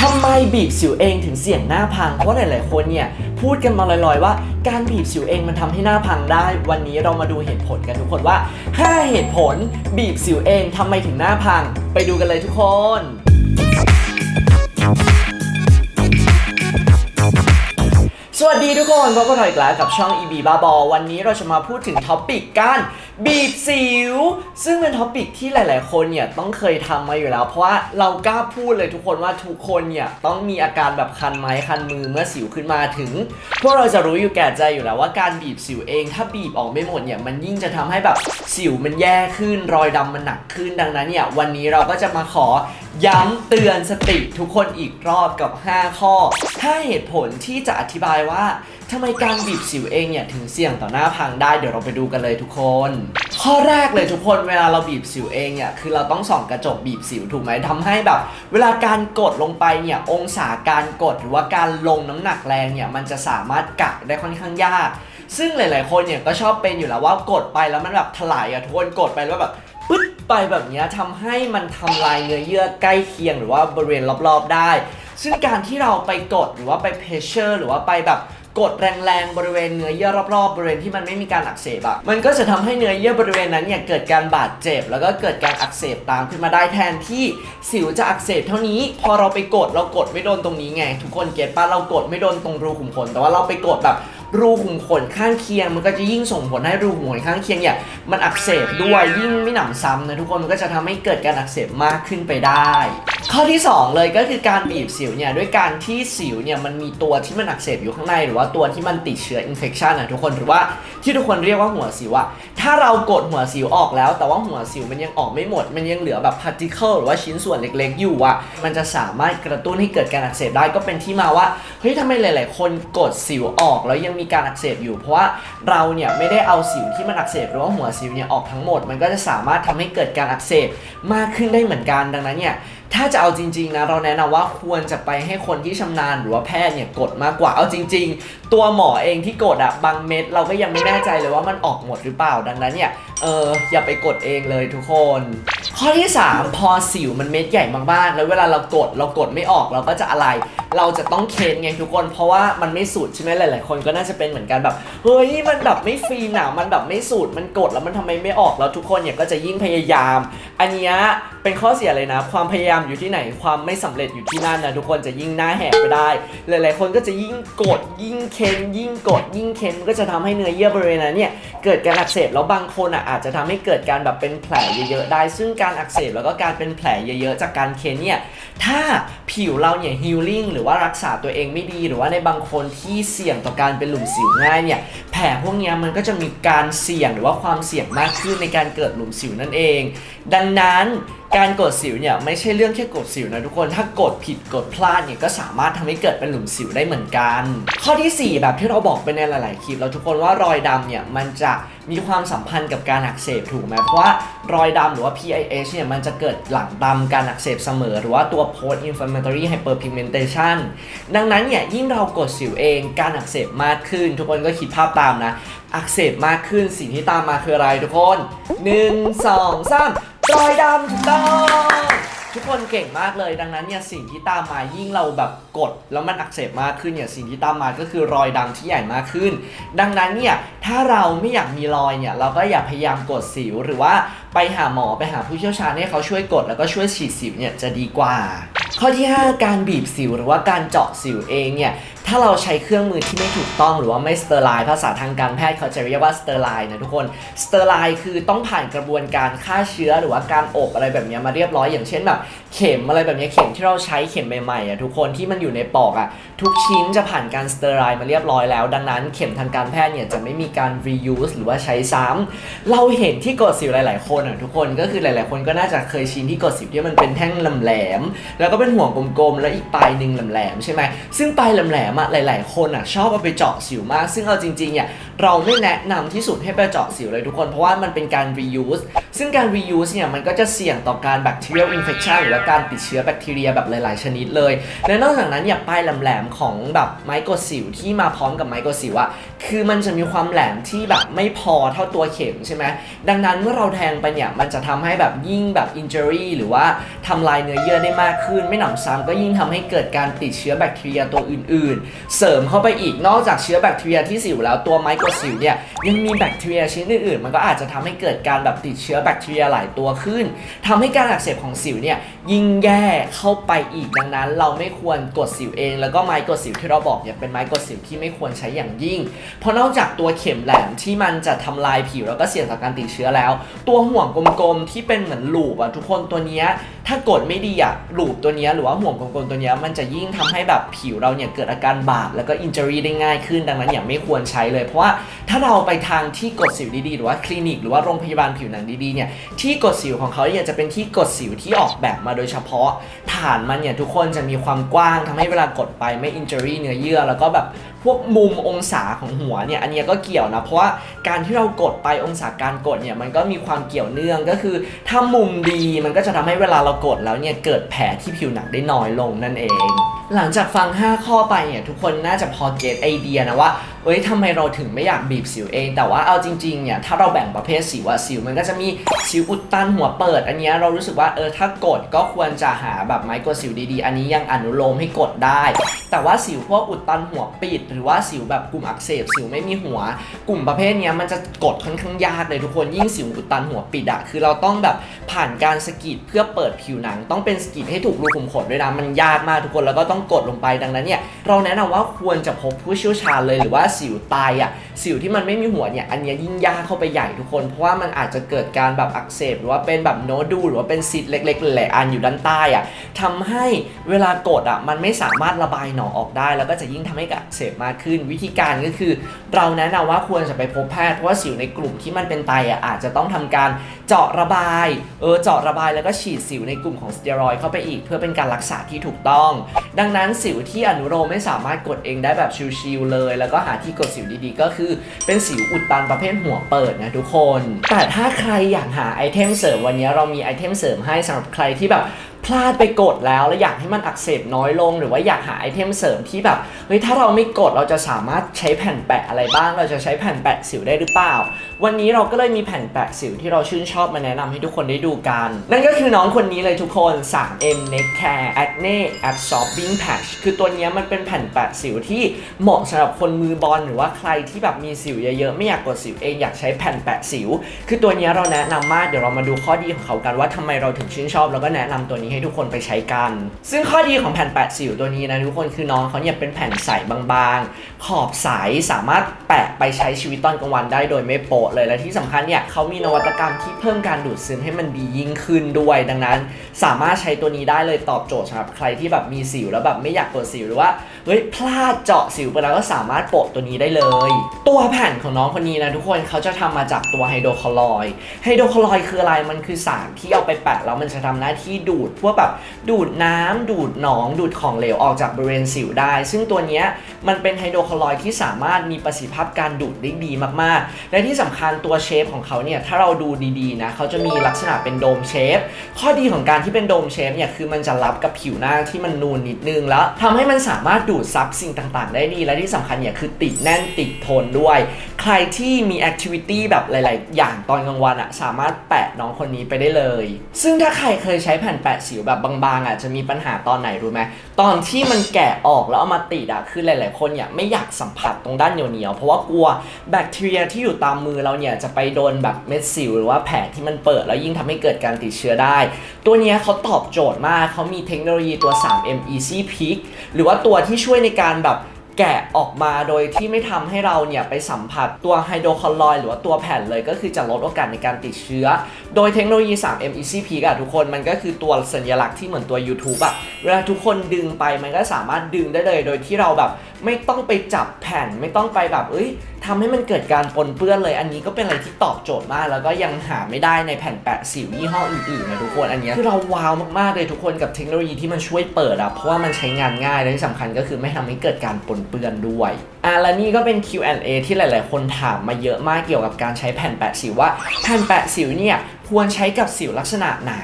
ทำไมบีบสิวเองถึงเสี่ยงหน้าพัง เพราะหลาย ๆ คนเนี่ยพูดกันมาลอย ๆ ว่าการบีบสิวเองมันทำให้หน้าพังได้ วันนี้เรามาดูเหตุผลกันทุกคนว่า 5 เหตุผลบีบสิวเองทำไมถึงหน้าพัง ไปดูกันเลยทุกคน วัสดีทุกคนพบกันอีกแล้วกับช่อง EB บาบอวันนี้เราจะมาพูดถึงท็อปิกการบีบสิว ซึ่งเป็นท็อปิกที่หลาย ๆ คนเนี่ยต้องเคยทำมาอยู่แล้ว เพราะว่าเรากล้าพูดเลยทุกคนว่าทุกคนเนี่ยต้องมีอาการแบบคันไม้คันมือเมื่อสิวขึ้นมาถึง พวกเราจะรู้อยู่แก่ใจอยู่แล้วว่าการบีบสิวเอง ถ้าบีบออกไม่หมดเนี่ยมันยิ่งจะทำให้แบบสิวมันแย่ขึ้นรอยดำมันหนักขึ้นดังนั้นเนี่ยวันนี้เราก็จะมาขอย้ำเตือนสติทุกคนอีกรอบกับ 5 ข้อ5เหตุผลที่จะอธิบายว่าทำไมการบีบสิวเองเนี่ยถึงเสี่ยงต่อหน้าพังได้เดี๋ยวเราไปดูกันเลยทุกคน ข้อแรกเลยทุกคนเวลาเราบีบสิวเองเนี่ยคือเราต้องส่องกระจกบีบสิวถูกไหมทำให้แบบ เวลาการกดลงไปเนี่ยองศาการกดหรือว่าการลงน้ำหนักแรงเนี่ยมันจะสามารถกะได้ค่อนข้างยาก ซึ่งหลาย ๆ คนเนี่ยก็ชอบเป็นอยู่แล้วว่ากดไปแล้วมันแบบถลายอะทุกคนกดไปแล้วแบบปึ๊ดไปแบบนี้ยทำให้มันทำลายเนื้อเยื่อใกล้เคียงหรือว่าบริเวณรอบ ๆ ได้ ซึ่งการที่เราไปกดหรือว่าไปเพชเชอร์หรือว่าไปแบบกดแรงๆบริเวณเนื้อเยื่อรอบๆบริเวณที่มันไม่มีการอักเสบอะมันก็จะทำให้เนื้อเยื่อบริเวณนั้นเนี่ยเกิดการบาดเจ็บ แล้วก็เกิดการอักเสบตามขึ้นมาได้แทนที่สิวจะอักเสบเท่านี้ พอเราไปกดเรากดไม่โดนตรงนี้ไง ทุกคนเก็ตปะเรากดไม่โดนตรงรูขุมขนแต่ว่าเราไปกดแบบรูขุมขนข้างเคียง มันก็จะยิ่งส่งผลให้รูขุมขนข้างเคียงเนี่ยมันอักเสบด้วยยิ่งไม่หนำซ้ำนะทุกคนมันก็จะทำให้เกิดการอักเสบมากขึ้นไปได้ ข้อที่ 2 เลยก็คือการบีบสิวเนี่ยด้วยการที่สิวเนี่ยมันมีตัวที่มันอักเสบอยู่ข้างใน หรือว่าตัวที่มันติดเชื้ออินเฟคชันนะทุกคนหรือว่าที่ทุกคนเรียกว่าหัวสิวอะถ้าเรากดหัวสิวออกแล้ว แต่ว่าหัวสิวมันยังออกไม่หมด มันยังเหลือแบบพาร์ติเคิลหรือว่าชิ้นส่วนเล็กๆ อยู่อะมันจะสามารถกระตุ้นให้เกิดการอักเสบได้ก็เป็นที่มาว่าเฮ้ยทำไมหลาย ๆ คนกดสิวออกแล้วยังมีการอักเสบอยู่ เพราะว่าเราเนี่ยไม่ได้เอาสิวที่มันอักเสบหรือว่าหัวสิวเนี่ยออกทั้งหมด มันก็จะสามารถทำให้เกิดการอักเสบมากขึ้นได้เหมือนกันดังนั้นเนี่ยถ้าจะเอาจริงๆนะเราแนะนำว่าควรจะไปให้คนที่ชำนาญหรือว่าแพทย์เนี่ยกดมากกว่าเอาจริง ตัวหมอเองที่กดอะบางเม็ดเราก็ยังไม่แน่ใจเลยว่ามันออกหมดหรือเปล่าดังนั้นเนี่ยเอออย่าไปกดเองเลยทุกคน ข้อที่ 3 พอสิวมันเม็ดใหญ่มากๆแล้วเวลาเรากดเรากดไม่ออกเราก็จะอะไร เราจะต้องเค้นไงทุกคน เพราะว่ามันไม่สุดใช่ไหมหลาย ๆ คนก็น่าจะเป็นเหมือนกันแบบเฮ้ยมันแบบไม่ฟีหนามันแบบไม่สุดมันกดแล้วมันทำไมไม่ออกแล้วทุกคนเนี่ยก็จะยิ่งพยายาม อันนี้เป็นข้อเสียเลยนะ ความพยายามอยู่ที่ไหนความไม่สำเร็จอยู่ที่นั่นนะทุกคนจะยิ่งหน้าแหกไปได้ หลาย ๆ คนก็จะยิ่งกดยิ่งเค้นยิ่งกดยิ่งเค้นก็จะทำให้เนื้อเยื่อบริเวณนั้นเนี่ยเกิดการอักเสบแล้วบางคนอะอาจจะทำให้เกิดการแบบเป็นแผลเยอะๆได้ ซึ่งการอักเสบแล้วก็การเป็นแผลเยอะๆ จากการเค้นเนี่ยถ้าผิวเราเนี่ยฮิลลิ่งหรือว่ารักษาตัวเองไม่ดี หรือว่าในบางคนที่เสี่ยงต่อการเป็นหลุมสิวง่ายเนี่ยแผลพวกนี้มันก็จะมีการเสี่ยงหรือว่าความเสี่ยงมากขึ้นในการเกิดหลุมสิวนั่นเอง ดังนั้นการกดสิวเนี่ยไม่ใช่เรื่องแค่กดสิวนะทุกคน ถ้ากดผิดกดพลาดเนี่ยก็สามารถทำให้เกิดเป็นหลุมสิวได้เหมือนกัน ข้อทีสี่ 4 แบบที่เราบอกไปในหลาย ๆ คลิปแล้วทุกคนว่ารอยดำเนี่ยมันจะ มีความสัมพันธ์กับการอักเสบถูกไหมเพราะว่ารอยดำหรือว่า PIH เนี่ยมันจะเกิดหลังดำการอักเสบเสมอ หรือว่าตัว post inflammatory hyperpigmentation ดังนั้นเนี่ยยิ่งเรากดสิวเองการอักเสบมากขึ้น ทุกคนก็คิดภาพตามนะ อักเสบมากขึ้นสิ่งที่ตามมาคืออะไรทุกคน 1 2 3รอยดำถูกต้อง ทุกคนเก่งมากเลยดังนั้นเนี่ยสิ่งที่ตามมายิ่งเราแบบกด แล้วมันอักเสบมากขึ้นเนี่ยสิ่งที่ตามมาก็คือรอยดำที่ใหญ่มากขึ้น ดังนั้นเนี่ยถ้าเราไม่อยากมีรอยเนี่ยเราก็อย่าพยายามกดสิวหรือว่าไปหาหมอไปหาผู้เชี่ยวชาญให้เขาช่วยกดแล้วก็ช่วยฉีดสิวเนี่ยจะดีกว่า ข้อที่ 5 การบีบสิวหรือว่าการเจาะสิวเองเนี่ย ถ้าเราใช้เครื่องมือที่ไม่ถูกต้องหรือว่าไม่สเตอร์ไลน์ภาษาทางการแพทย์เขาจะเรียกว่าสเตอร์ไลน์นะทุกคนสเตอร์ไลน์คือต้องผ่านกระบวนการฆ่าเชื้อหรือว่าการอบอะไรแบบนี้มาเรียบร้อยอย่างเช่นแบบเข็มอะไรแบบนี้เข็มที่เราใช้เข็มใหม่ๆอะทุกคนที่มันอยู่ในปอกอะทุกชิ้นจะผ่านการสเตอร์ไลน์มาเรียบร้อยแล้ว ดังนั้นเข็มทางการแพทย์เนี่ยจะไม่มีการ reuse หรือว่าใช้ซ้ำเราเห็นที่กดสิวหลาย ๆ คนอะทุกคนก็คือหลาย ๆ คนก็น่าจะเคยชินที่กดสิวที่มันเป็นแท่งแหลมๆแล้วก็เป็นห่วงกลมๆแล้วอีกปลายหนึ่งแหลมๆใช่ไหมซึ่งปลายแหลมอะหลาย ๆ คนอะชอบเอาไปเจาะสิวมาก ซึ่งเอาจริงๆเนี่ยเราไม่แนะนำที่สุดให้ไปเจาะสิวเลยทุกคน เพราะว่ามันเป็นการ reuse ซึ่งการ reuse เนี่ยมันก็จะเสี่ยงต่อการ bacterial infection หรือว่าการติดเชื้อแบคทีเรียแบบหลาย ๆ ชนิดเลย และนอกจากนั้นเนี่ยปลายแหลมๆของแบบไม้กดสิวที่มาพร้อมกับไม้กดสิวอะคือมันจะมีความแหลมที่แบบไม่พอเท่าตัวเข็มใช่ไหมดังนั้นเมื่อเราแทงไปเนี่ยมันจะทำให้แบบยิ่งแบบ injury หรือว่าทำลายเนื้อเยื่อได้มากขึ้น ไม่หนำซ้ำก็ยิ่งทำให้เกิดการติดเชื้อแบคทีเรียตัวอื่น ๆ เสริมเข้าไปอีกนอกจากเชื้อแบคทีเรียที่สิวแล้วตัวไมโครสิวเนี่ยยังมีแบคทีเรียชนิดอื่นๆมันก็อาจจะทำให้เกิดการแบบติดเชื้อแบคทีเรียหลายตัวขึ้นทำให้การอักเสบของสิวเนี่ยยิ่งแย่เข้าไปอีกดังนั้น เราไม่ควรกดสิวเอง แล้วก็ไม้กดสิวที่เราบอกเนี่ยเป็นไม้กดสิวที่ไม่ควรใช้อย่างยิ่ง เพราะนอกจากตัวเข็มแหลมที่มันจะทำลายผิวแล้วก็เสี่ยงต่อการติดเชื้อแล้ว ตัวห่วงกลมๆที่เป็นเหมือนลูปอะทุกคนตัวเนี้ยถ้ากดไม่ดีอะลูปตัวเนี้ยหรือว่าห่วงกลมๆตัวเนี้ยมันจะยิ่งทำให้แบบผิวเราเนี่ยเกิดอาการบาดแล้วก็อินเจอรี่ได้ง่ายขึ้นดังนั้นอย่าไม่ควรใช้เลยเพราะว่าถ้าเราไปทางที่กดสิวดีๆ หรือว่าคลินิกหรือว่าโรงพยาบาลผิวหนังดีๆเนี่ยที่กดสิวของเขาเนี่ยจะเป็นที่กดสิวที่ออกแบบมาโดยเฉพาะ ฐานมันเนี่ยทุกคนจะมีความกว้างทำให้เวลากดไปไม่อินเจอรี่เนื้อเยื่อแล้วก็แบบ พวกมุมองศาของหัวเนี่ยอันเนี้ยก็เกี่ยวนะ เพราะว่าการที่เรากดไปองศาการกดเนี่ยมันก็มีความเกี่ยวเนื่องก็คือ ถ้ามุมดีมันก็จะทำให้เวลาเรากดแล้วเนี่ยเกิดแผลที่ผิวหนังได้น้อยลงนั่นเอง หลังจากฟัง 5 ข้อไปเนี่ยทุกคนน่าจะพอเก็ตไอเดียนะว่าเอ้ยทำไมเราถึงไม่อยากบีบสิวเอง แต่ว่าเอาจริงๆเนี่ยถ้าเราแบ่งประเภทสิวอะสิวมันก็จะมีสิวอุดตันหัวเปิด อันเนี้ยเรารู้สึกว่าเออถ้ากดก็ควรจะหาแบบไม้กดสิวดีๆ อันนี้ยังอนุโลมให้กดได้ แต่ว่าสิวพวกอุดตันหัวปิดหรือว่าสิวแบบกลุ่มอักเสบสิวไม่มีหัว กลุ่มประเภทนี้มันจะกดค่อนข้างยากเลยทุกคนยิ่งสิวอุดตันหัวปิดอะคือเราต้องแบบผ่านการสกีดเพื่อเปิดผิวหนัง ต้องเป็นสกีดให้ถูกรูขุมขนด้วยนะมันยากมากทุกคนแล้วก็ต้องกดลงไปดังนั้นเนี่ยเราแนะนำว่าควรจะพบผู้เชี่ยวชาญเลยหรือว่าสิวตายอะสิวที่มันไม่มีหัวเนี่ยอันนี้ยิ่งยากเข้าไปใหญ่ทุกคน เพราะว่ามันอาจจะเกิดการแบบอักเสบหรือว่าเป็นแบบโนดูหรือว่าเป็นซิดเล็กๆหลายอันอยู่ด้านใต้อะทำให้เวลากดอะมันไม่สามารถระบายหนองออกได้ แล้วก็จะยิ่งทำให้อักเสบมากขึ้น วิธีการก็คือ เราแนะนำว่าควรจะไปพบแพทย์เพราะว่าสิวในกลุ่มที่มันเป็นไตอะอาจจะต้องทำการเจาะระบายเออเจาะระบายแล้วก็ฉีดสิวในกลุ่มของสเตียรอยด์เข้าไปอีก เพื่อเป็นการรักษาที่ถูกต้อง ดังนั้นสิวที่อนุโลมไม่สามารถกดเองได้แบบชิวๆเลย แล้วก็หาที่กดสิวดีๆ ก็คือเป็นสิวอุดตันประเภทหัวเปิดนะทุกคน แต่ถ้าใครอยากหาไอเทมเสริมวันนี้เรามีไอเทมเสริมให้สำหรับใครที่แบบ พลาดไปกดแล้วแล้วอยากให้มันอักเสบน้อยลง หรือว่าอยากหาไอเทมเสริมที่แบบเฮ้ยถ้าเราไม่กดเราจะสามารถใช้แผ่นแปะอะไรบ้าง เราจะใช้แผ่นแปะสิวได้หรือเปล่า วันนี้เราก็เลยมีแผ่นแปะสิวที่เราชื่นชอบมาแนะนำให้ทุกคนได้ดูกัน นั่นก็คือน้องคนนี้เลยทุกคน 3M Neck Care Acne Absorbing Patch คือตัวนี้มันเป็นแผ่นแปะสิวที่เหมาะสำหรับคนมือบอลหรือว่าใครที่แบบมีสิวเยอะๆไม่อยากกดสิวเองอยากใช้แผ่นแปะสิว คือตัวนี้เราแนะนำมากเดี๋ยวเรามาดูข้อดีของเขากันว่าทำไมเราถึงชื่นชอบ แล้วก็แนะนำตัวนี้ให้ทุกคนไปใช้กัน ซึ่งข้อดีของแผ่นแปะสิวตัวนี้นะทุกคนคือน้องเขาเนี่ยเป็นแผ่นใสบางๆ ขอบใสสามารถแปะไปใช้ชีวิตตอนกลางวันได้โดยไม่โปะเลยและที่สำคัญเนี่ยเขามีนวัตกรรมที่เพิ่มการดูดซึมให้มันดียิ่งขึ้นด้วย ดังนั้น สามารถใช้ตัวนี้ได้เลยตอบโจทย์สำหรับใครที่แบบมีสิวแล้วแบบไม่อยากกดสิวหรือว่าเฮ้ยพลาดเจาะสิวไปแล้วก็สามารถโปะตัวนี้ได้เลย ตัวแผ่นของน้องคนนี้นะทุกคนเขาจะทำมาจากตัวไฮโดรคลอรอยด์ไฮโดรคลอรอยด์คืออะไรมันคือสารที่เอาไปแปะแล้วมันจะทำหน้าที่ดูดพวกแบบดูดน้ำดูดหนอง ดูดของเหลวออกจากบริเวณสิวได้ ซึ่งตัวนี้มันเป็นไฮโดรคลอรอยด์ที่สามารถมีประสิทธิภาพการดูดได้ดีมากๆ และที่สำคัญตัวเชฟของเขาเนี่ยถ้าเราดูดีๆนะเขาจะมีลักษณะเป็นโดมเชฟข้อดีของการที่เป็นโดมเชฟเนี่ยคือมันจะรับกับผิวหน้าที่มันนูนนิดนึงแล้วทำให้มันสามารถดูดซับสิ่งต่างๆ ได้ดี และที่สำคัญเนี่ยคือติดแน่นติดทนด้วย ใครที่มีแอคทิวิตี้แบบหลาย ๆ อย่างตอนกลางวันอะสามารถแปะน้องคนนี้ไปได้เลย ซึ่งถ้าใครเคยใช้แผ่นแปะสิวแบบบางๆอะจะมีปัญหาตอนไหนรู้ไหมตอนที่มันแกะออกแล้วเอามาติดอะคือหลาย ๆ คนเนี่ยไม่อยากสัมผัสตรงด้านเหนียวๆเพราะว่ากลัวแบคทีเรียที่อยู่ตามมือเราเนี่ยจะไปโดนแบบเม็ดสิวหรือว่าแผลที่มันเปิดแล้วยิ่งทำให้เกิดการติดเชื้อได้ ตัวนี้เขาตอบโจทย์มากเขามีเทคโนโลยีตัว 3M Easy Pick หรือว่าตัวที่ช่วยในการแบบ แกะออกมาโดยที่ไม่ทำให้เราเนี่ยไปสัมผัสตัวไฮโดรคลอรอยหรือว่าตัวแผ่นเลยก็คือจะลดโอกาสในการติดเชื้อ โดยเทคโนโลยี 3M Easy Peak อะทุกคนมันก็คือตัวสัญลักษณ์ที่เหมือนตัว YouTube อะเวลาทุกคนดึงไปมันก็สามารถดึงได้เลย โดยที่เราแบบไม่ต้องไปจับแผ่นไม่ต้องไปแบบเอ้ยทำให้มันเกิดการปนเปื้อนเลย อันนี้ก็เป็นอะไรที่ตอบโจทย์มาก แล้วก็ยังหาไม่ได้ในแผ่นแปะสิวยี่ห้ออื่นๆนะทุกคนอันนี้คือเราว้าวมากๆเลยทุกคนกับเทคโนโลยีที่มันช่วยเปิดอะเพราะว่ามันใช้งานง่ายและที่สำคัญก็คือไม่ทำให้เกิดการปนเปื้อนด้วยอะและนี่ก็เป็น Q&A ที่หลาย ๆ คนถามมาเยอะมากเกี่ยวกับการใช้แผ่นแปะสิวว่าแผ่นแปะสิวเนี่ย ควรใช้กับสิวลักษณะไหน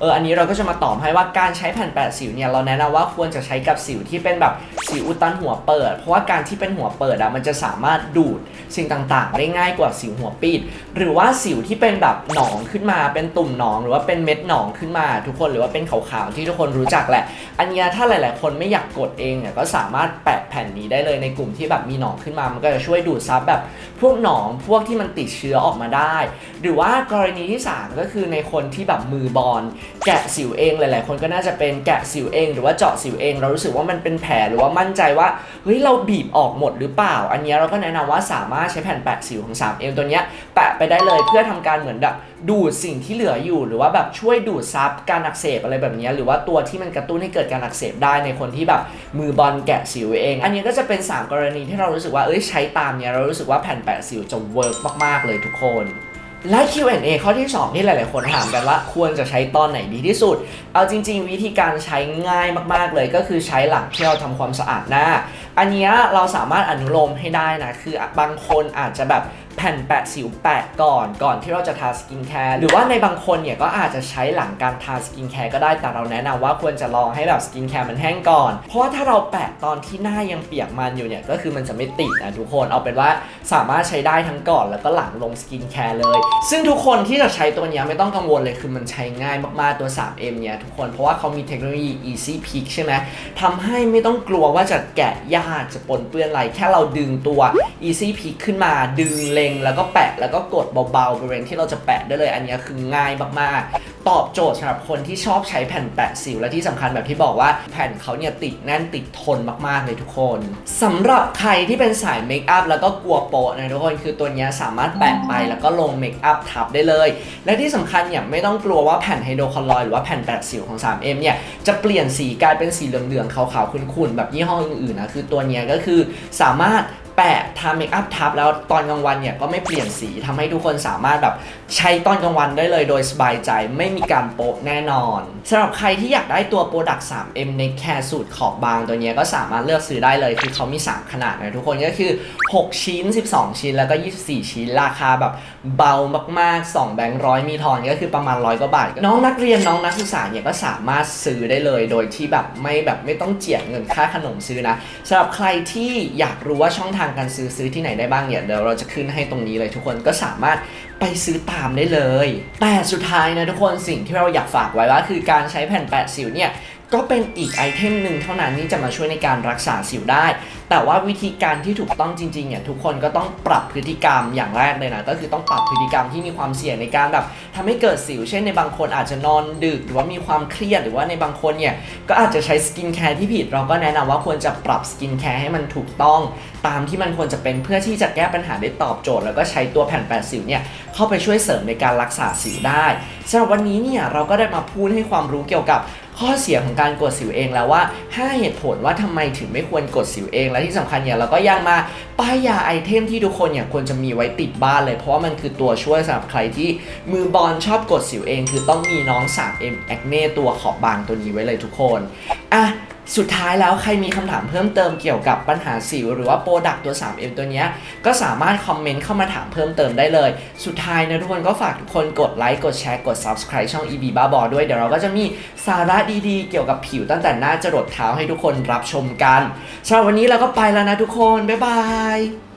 เออ อันนี้เราก็จะมาตอบให้ว่าการใช้แผ่นแปะสิวเนี่ยเราแนะนำว่าควรจะใช้กับสิวที่เป็นแบบสิวอุดตันหัวเปิด เพราะว่าการที่เป็นหัวเปิดอะมันจะสามารถดูดสิ่งต่างๆ ได้ง่ายกว่าสิวหัวปิด หรือว่าสิวที่เป็นแบบหนองขึ้นมา เป็นตุ่มหนอง หรือว่าเป็นเม็ดหนองขึ้นมา ทุกคน หรือว่าเป็นขาวๆที่ทุกคนรู้จักแหละ อันนี้ถ้าหลาย ๆ คนไม่อยากกดเองเนี่ยก็สามารถแปะแผ่นนี้ได้เลยในกลุ่มที่แบบมีหนองขึ้นมา มันก็จะช่วยดูดซับแบบพวกหนองพวกที่มันติดเชื้อออกมาได้ หรือว่ากรณีที่3ก็คือในคนที่แบบมือบอลแกะสิวเองหลาย ๆ คนก็น่าจะเป็นแกะสิวเอง หรือว่าเจาะสิวเอง เรารู้สึกว่ามันเป็นแผลหรือว่ามั่นใจว่าเฮ้ยเราบีบออกหมดหรือเปล่า อันนี้เราก็แนะนำว่าสามารถใช้แผ่นแปะสิวของ 3M ตัวเนี้ยแปะไปได้เลยเพื่อทำการเหมือนแบบดูดสิ่งที่เหลืออยู่ หรือว่าแบบช่วยดูดซับการอักเสบอะไรแบบนี้หรือว่าตัวที่มันกระตุ้นให้เกิดการอักเสบได้ในคนที่แบบมือบอลแกะสิวเอง อันนี้ก็จะเป็น 3 กรณีที่เรารู้สึกว่าเอ้ยใช้ตามเนี้ยเรารู้สึกว่าแผ่นแปะสิวจะเวิร์กมากๆเลยทุกคน และ Q&A ข้อที่ 2 ที่หลาย ๆ คนถามกันว่าควรจะใช้ตอนไหนดีที่สุด เอาจริง ๆ วิธีการใช้ง่ายมาก ๆ เลยก็คือใช้หลังที่เราทำความสะอาดหน้า อันนี้เราสามารถอนุโลมให้ได้นะ คือบางคนอาจจะแบบ แผ่นแปะสิวแปะก่อนก่อนที่เราจะทาสกินแคร์หรือว่าในบางคนเนี่ยก็อาจจะใช้หลังการทาสกินแคร์ก็ได้แต่เราแนะนำว่าควรจะรอให้แบบสกินแคร์มันแห้งก่อน เพราะว่าถ้าเราแปะตอนที่หน้ายังเปียกมันอยู่เนี่ยก็คือมันจะไม่ติดนะทุกคนเอาเป็นว่าสามารถใช้ได้ทั้งก่อนแล้วก็หลังลงสกินแคร์เลย ซึ่งทุกคนที่จะใช้ตัวเนี้ยไม่ต้องกังวลเลยคือมันใช้ง่ายมากๆตัว 3M เนี่ยทุกคนเพราะว่าเขามีเทคโนโลยี Easy Pick ใช่ไหมทำให้ไม่ต้องกลัวว่าจะแกะยากจะปนเปื้อนอะไรแค่เราดึงตัว Easy Pick ขึ้นมาดึงเลงแล้วก็แปะแล้วก็กดเบาๆบริเวณที่เราจะแปะได้เลย อันนี้คือง่ายมากๆ ตอบโจทย์สำหรับคนที่ชอบใช้แผ่นแปะสิวและที่สำคัญแบบที่บอกว่าแผ่นเขาเนี่ยติดแน่นติดทนมากๆเลยทุกคนสำหรับใครที่เป็นสายเมคอัพแล้วก็กลัวโปะนะทุกคนคือตัวนี้สามารถแปะไปแล้วก็ลงเมคอัพทับได้เลย และที่สำคัญเนี่ยไม่ต้องกลัวว่าแผ่นไฮโดรคลอรอยด์หรือว่าแผ่นแปะสิวของ 3M เนี่ยจะเปลี่ยนสีกลายเป็นสีเหลืองๆขาวๆขุ่นๆแบบยี่ห้ออื่นๆนะคือตัวนี้ก็คือสามารถ แปะทาเมคอัพทับแล้วตอนกลางวันเนี่ยก็ไม่เปลี่ยนสีทำให้ทุกคนสามารถแบบใช้ตอนกลางวันได้เลยโดยสบายใจไม่มีการโปะแน่นอนสำหรับใครที่อยากได้ตัวโปรดักต์ 3M ในแคร์สูตรขอบบางตัวเนี้ยก็สามารถเลือกซื้อได้เลยคือเขามี 3 ขนาดนะทุกคนก็คือ 6 ชิ้น 12 ชิ้น แล้วก็ 24 ชิ้น ราคาแบบเบามากๆ 2 แบงค์ร้อยมีทอนก็คือประมาณร้อยกว่าบาท น้องนักเรียนน้องนักศึกษาเนี่ยก็สามารถซื้อได้เลยโดยที่แบบไม่แบบไม่ต้องเจียดเงินค่าขนมซื้อนะสำหรับใครที่อยากรู้ว่าช่องทางการซื้อซื้อที่ไหนได้บ้างเนี่ยเดี๋ยวเราจะขึ้นให้ตรงนี้เลยทุกคนก็สามารถไปซื้อตามได้เลย แต่สุดท้ายนะทุกคนสิ่งที่เราอยากฝากไว้ว่าคือการใช้แผ่นแปะสิวเนี่ย ก็เป็นอีกไอเทมหนึ่งเท่านั้นที่จะมาช่วยในการรักษาสิวได้ แต่ว่าวิธีการที่ถูกต้องจริงๆเนี่ยทุกคนก็ต้องปรับพฤติกรรมอย่างแรกเลยนะก็คือต้องปรับพฤติกรรมที่มีความเสี่ยงในการแบบทำให้เกิดสิว เช่นในบางคนอาจจะนอนดึก หรือว่ามีความเครียดหรือว่าในบางคนเนี่ยก็อาจจะใช้สกินแคร์ที่ผิด เราก็แนะนำว่าควรจะปรับสกินแคร์ให้มันถูกต้อง ตามที่มันควรจะเป็นเพื่อที่จะแก้ปัญหาได้ตอบโจทย์ แล้วก็ใช้ตัวแผ่นแปดสิวเนี่ยเข้าไปช่วยเสริมในการรักษาสิวได้สำหรับวันนี้เนี่ยเราก็ได้มาพูดให้ความรู้เกี่ยวกับ ข้อเสียของการกดสิวเองแล้วว่า 5 เหตุผลว่าทำไมถึงไม่ควรกดสิวเอง และที่สำคัญเนี่ยเราก็ยังมาป้ายยาไอเทมที่ทุกคนเนี่ยควรจะมีไว้ติดบ้านเลย เพราะว่ามันคือตัวช่วยสำหรับใครที่มือบอลชอบกดสิวเอง คือต้องมีน้อง 3M Acne ตัวขอบบางตัวนี้ไว้เลยทุกคนอะ สุดท้ายแล้วใครมีคำถามเพิ่มเติมเกี่ยวกับปัญหาสิว หรือว่าโปรดักตัว 3M ตัวนี้ก็สามารถคอมเมนต์เข้ามาถามเพิ่มเติมได้เลย สุดท้ายนะทุกคนก็ฝากทุกคนกดไลค์กดแชร์กด Subscribe ช่อง EB บ้าบอด้วย เดี๋ยวเราก็จะมีสาระดีๆ เกี่ยวกับผิวตั้งแต่หน้าจรดเท้าให้ทุกคนรับชมกันสำหรับวันนี้เราก็ไปแล้วนะทุกคน บ๊ายบาย